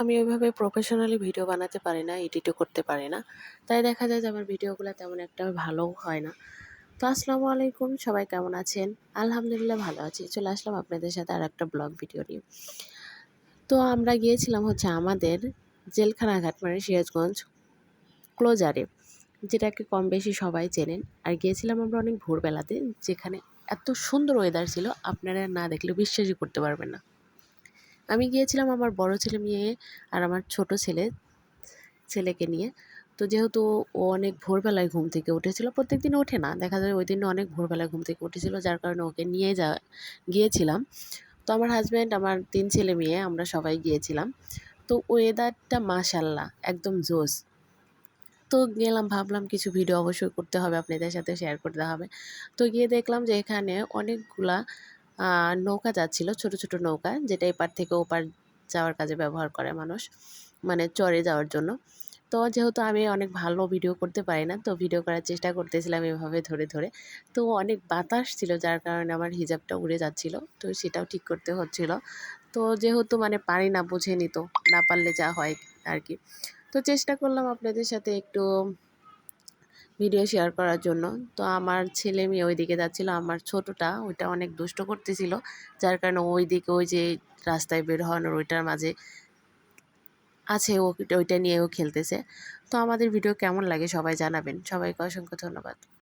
আমি ওইভাবে professionally video বানাতে পারি না এডিটও করতে পারি না। তাই দেখা যায় যে আমার ভিডিওগুলো তেমন একটা ভালোও হয় না। তো আসসালামু আলাইকুম, সবাই কেমন আছেন? আলহামদুলিল্লাহ ভালো আছি। চলে আসলাম আপনাদের সাথে আর একটা ব্লগ ভিডিও নিয়ে। তো আমরা গিয়েছিলাম হচ্ছে আমাদের জেলখানা ঘাট মানে সিরাজগঞ্জ ক্লোজারে যেটাকে কম বেশি সবাই চেনেন। আর গিয়েছিলাম আমরা অনেক ভোরবেলাতে, যেখানে এত সুন্দর ওয়েদার ছিল, আপনারা না দেখলে বিশ্বাসই করতে পারবেন না। আমি গিয়েছিলাম আমার বড় ছেলে মেয়ে আর আমার ছোট ছেলে, ছেলেকে নিয়ে। তো যেহেতু ও অনেক ভোরবেলায় ঘুম থেকে উঠেছিল প্রত্যেক দিন ওঠে না। দেখা যায় ওই দিন অনেক ভোরবেলায় ঘুম থেকে উঠেছিল, যার কারণে ওকে নিয়ে যা, গিয়েছিলাম। তো আমার হাজব্যান্ড আমার তিন ছেলে মেয়ে, আমরা সবাই গিয়েছিলাম। তো ওয়েদারটা মাশাল্লাহ একদম জোস তো গেলাম, ভাবলাম কিছু ভিডিও অবশ্যই করতে হবে, আপনাদের সাথে শেয়ার করতে হবে। তো গিয়ে দেখলাম যে এখানে অনেকগুলা নৌকা যাচ্ছিল, ছোট ছোট নৌকা, যেটা এপার থেকে ওপার যাওয়ার কাজে ব্যবহার করে মানুষ মানে চরে যাওয়ার জন্য। তো যেহেতু আমি অনেক ভালো ভিডিও করতে পারি না, তো ভিডিও করার চেষ্টা করতেছিলাম এভাবে ধরে ধরে। তো অনেক বাতাস ছিল, যার কারণে আমার হিজাবটা উড়ে যাচ্ছিল, তো সেটাও ঠিক করতে হচ্ছিল। তো যেহেতু মানে পারি না, বুঝে নিত, না পারলে যা হয় আর কি। তো চেষ্টা করলাম আপনাদের সাথে একটু ভিডিও শেয়ার করার জন্য। তো আমার ছেলে মেয়ে ওই দিকে যাচ্ছিল, আমার ছোটটা ওইটা অনেক দুষ্ট করতেছিল, যার কারণে ওই দিকে ওই যে রাস্তায় বের হওয়ানোর ওইটার মাঝে আছে ওইটা নিয়েও খেলতেছে। তো আমাদের ভিডিও কেমন লাগে সবাই জানাবেন। সবাইকে অসংখ্য ধন্যবাদ।